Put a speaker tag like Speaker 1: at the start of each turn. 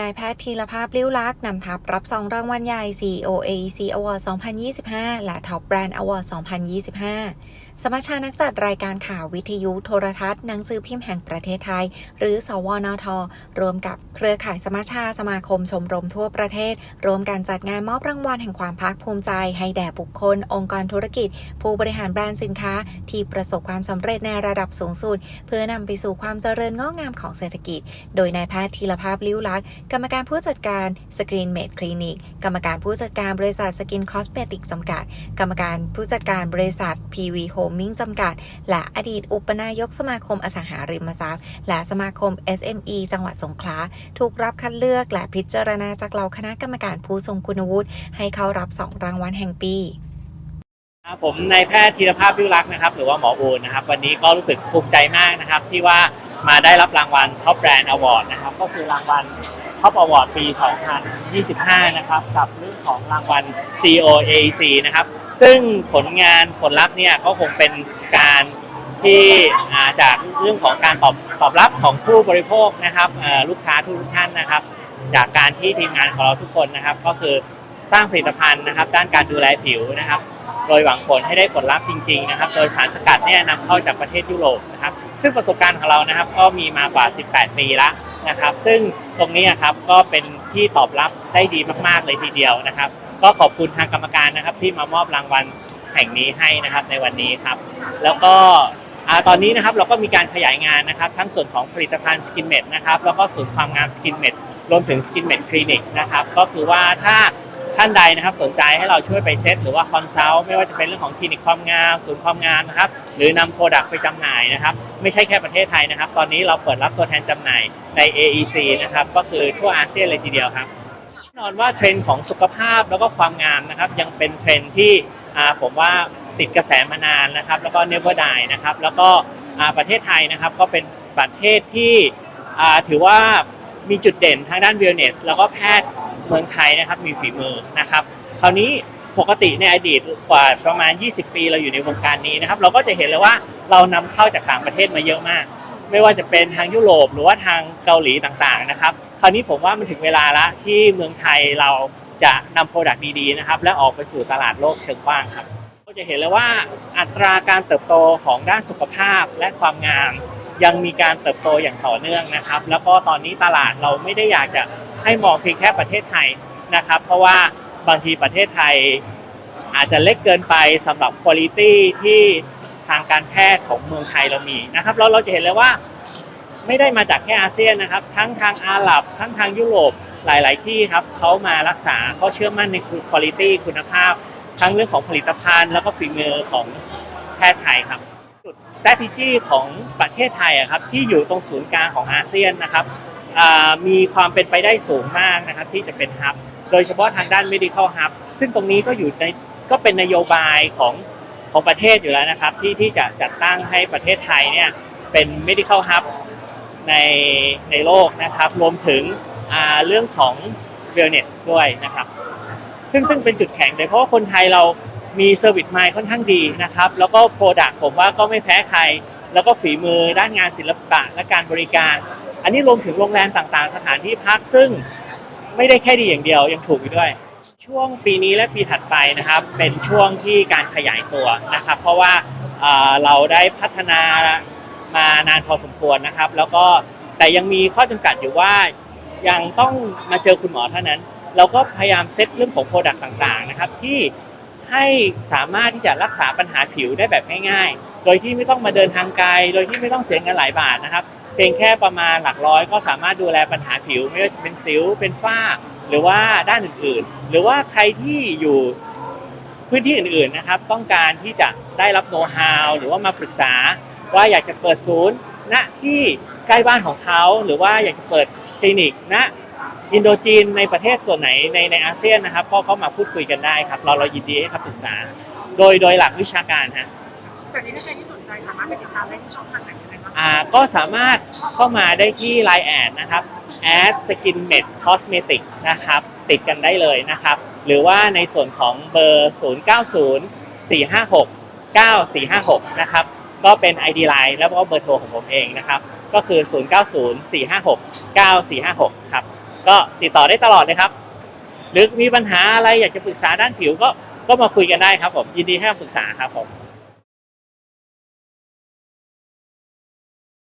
Speaker 1: นายแพทย์ธีรภาพลิ้วลักษ์นำทัพรับสองรางวัลใหญ่ CEO AEC Award 2025 และ Top Brand Award 2025สมาชานักจัดรายการข่าววิทยุโทรทัศน์หนังสือพิมพ์แห่งประเทศไทย หรือ สวนท รวมกับเครือข่ายสมาชาสมาคมชมรมทั่วประเทศ รวมการจัดงานมอบรางวัลแห่งความภาคภูมิใจ ให้แด่บุคคล องค์กรธุรกิจ ผู้บริหารแบรนด์สินค้า ที่ประสบความสำเร็จในระดับสูงสุด เพื่อนำไปสู่ความเจริญงอกงามของเศรษฐกิจ โดยนายแพทย์ธีรภาพลิ้วลักษ์กรรมการผู้จัดการสกรีนเมดคลินิกกรรมการผู้จัดการบริษัทสกินคอสเมติกจำกัด กรรมการผู้จัดการบริษัท PV Homing จำกัด และอดีตอุปนายกสมาคมอสังหาริมทรัพย์ และสมาคม SME จังหวัดสงขลาถูกรับคัดเลือกและพิจารณาจากเหล่าคณะกรรมการผู้ทรงคุณวุฒิให้เข้ารับ 2 รางวัลแห่งปี
Speaker 2: ผมนายแพทย์ธีรภาพวิวลักษณ์นะครับ หรือว่าหมอบูนนะครับ วันนี้ก็รู้สึกภูมิใจมากนะครับ ที่ว่า มาได้รับรางวัล Top Brand Award นะครับ ก็คือรางวัล Top Award ปี 2025 นะครับ กับเรื่องของรางวัล COAC นะครับ ซึ่งผลงานผลลัพธ์เนี่ยก็คงเป็นการที่จากเรื่องของการตอบตอบรับของผู้บริโภคนะครับลูกค้าทุกท่านนะครับ จากการที่ทีมงานของเราทุกคนนะครับ ก็คือสร้างผลิตภัณฑ์นะครับ ด้านการดูแลผิวนะครับ โดยหวังผลให้ได้ผลลัพธ์จริงๆนะครับโดยสารสกัดเนี่ยนำเข้าจากประเทศยุโรปนะครับซึ่งประสบการณ์ของเรานะครับก็มีมากว่า 18 ปีแล้วนะครับซึ่งตรงนี้ครับก็เป็นที่ตอบรับได้ดีมากๆเลยทีเดียวนะครับ ก็ขอบคุณทางกรรมการนะครับที่มามอบรางวัลแห่งนี้ให้นะครับในวันนี้ครับ แล้วก็ตอนนี้นะครับเราก็มีการขยายงานนะครับ ทั้งส่วนของผลิตภัณฑ์สกินเมดนะครับแล้วก็ศูนย์ความงามสกินเมดรวมถึงสกินเมดคลินิกนะครับก็คือว่าถ้า ท่านใดนะครับสนใจให้เราช่วยไปเซตหรือว่าคอนซัลท์ไม่ว่าจะเป็นเรื่องของคลินิกความงามศูนย์ความงามนะครับหรือนำโปรดักต์ไปจำหน่ายนะครับไม่ใช่แค่ประเทศไทยนะครับ ตอนนี้เราเปิดรับตัวแทนจำหน่ายใน AEC นะครับก็คือทั่วอาเซียนเลยทีเดียวครับแน่นอนว่าเทรนด์ของสุขภาพแล้วก็ความงามนะครับยังเป็นเทรนด์ที่ผมว่าติดกระแสมานานนะครับ แล้วก็ never die นะครับแล้วก็ประเทศไทยนะครับก็เป็นประเทศที่ถือว่ามีจุดเด่นทางด้าน wellness แล้วก็แพทย์ เมืองไทยนะครับมีฝีมือนะครับ คราวนี้ปกติในอดีตกว่าประมาณ 20 ปีเราอยู่ในวงการนี้นะครับ เราก็จะเห็นเลยว่าเรานำเข้าจากต่างประเทศมาเยอะมาก ไม่ว่าจะเป็นทางยุโรปหรือว่าทางเกาหลีต่างๆนะครับ คราวนี้ผมว่ามันถึงเวลาละที่เมืองไทยเราจะนำโปรดักต์ดีๆนะครับ และออกไปสู่ตลาดโลกเชิงกว้างครับก็จะเห็นเลยว่าอัตราการเติบโตของด้านสุขภาพและความงาม ยังมีการเติบโตอย่างต่อเนื่องนะครับ แล้วก็ตอนนี้ตลาดเราไม่ได้อยากจะ ให้มองเพียงแค่ประเทศไทยนะครับ เพราะว่าบางทีประเทศไทยอาจจะเล็กเกินไปสำหรับคุณภาพที่ทางการแพทย์ของเมืองไทยเรามีนะครับแล้วเราจะเห็นเลยว่าไม่ได้มาจากแค่อาเซียนนะครับ ทั้งทางอาหรับ ทั้งทางยุโรปหลาย ๆ ที่ครับเขามารักษาเขาเชื่อมั่นในคุณภาพคุณภาพ ทั้งเรื่องของผลิตภัณฑ์ แล้วก็ฝีมือของแพทย์ไทยครับ จุด strategy ของประเทศไทยอะครับที่อยู่ตรงศูนย์กลางของอาเซียนนะครับมีความเป็นไปได้สูงมากนะครับที่จะเป็นฮับโดยเฉพาะทางด้าน medical hub ซึ่งตรงนี้ก็อยู่ในก็เป็นนโยบายของของประเทศอยู่แล้วนะครับที่ที่จะจัดตั้งให้ประเทศไทยเนี่ยเป็น medical hub ในในโลกนะครับรวมถึงเรื่องของ wellness ด้วยนะครับ ซึ่งซึ่งเป็นจุดแข็งเลยเพราะว่าคนไทยเรา มีเซอร์วิสไมายค่อนข้างดีนะครับ แล้วก็โปรดักต์ผมว่าก็ไม่แพ้ใคร แล้วก็ฝีมือด้านงานศิลปะและการบริการ อันนี้รวมถึงโรงแรมต่างๆ สถานที่พักซึ่งไม่ได้แค่ดีอย่างเดียวยังถูกอีกด้วย ช่วงปีนี้และปีถัดไปนะครับ เป็นช่วงที่การขยายตัวนะครับ เพราะว่าเราได้พัฒนามานานพอสมควรนะครับ แล้วก็แต่ยังมีข้อจำกัดอยู่ว่ายังต้องมาเจอคุณหมอเท่านั้น เราก็พยายามเซตเรื่องของโปรดักต์ต่างๆนะครับที่ ให้สามารถที่จะรักษาปัญหาผิวได้แบบง่ายๆ โดยที่ไม่ต้องมาเดินทางไกล โดยที่ไม่ต้องเสียเงินหลายบาทนะครับ เพียงแค่ประมาณหลักร้อยก็สามารถดูแลปัญหาผิว ไม่ว่าจะเป็นสิว เป็นฝ้า หรือว่าด้านอื่นๆ หรือว่าใครที่อยู่พื้นที่อื่นๆนะครับ ต้องการที่จะได้รับโน้ตฮาวหรือว่ามาปรึกษา ว่าอยากจะเปิดศูนย์ณที่ใกล้บ้านของเขา หรือว่าอยากจะเปิดคลินิกณ อินโดจีนในประเทศส่วนไหนในในอาเซียนนะครับก็เข้ามาพูดคุยกันได้ครับ เราเรายินดีให้คำปรึกษา โดยโดยหลักวิชาการฮะ
Speaker 3: แบบนี้ถ้าใครที่สนใจสามารถไปติดตามได้ที่ช่องทางไหนยังไงบ้าง
Speaker 2: อ่าก็สามารถเข้ามาได้ที่ Line แอดนะครับ at skin med cosmetic นะครับติดกันได้เลยนะครับ หรือว่าในส่วนของเบอร์ 090 456 9456 นะครับก็เป็น ID Line แล้วก็เบอร์โทรของผมเองนะครับ ก็คือ 090 456 9456 ครับ ก็ติดต่อได้ตลอดเลยครับ หรือมีปัญหาอะไรอยากจะปรึกษาด้านผิวก็ก็มาคุยกันได้ครับผมยินดีให้คำปรึกษาครับผม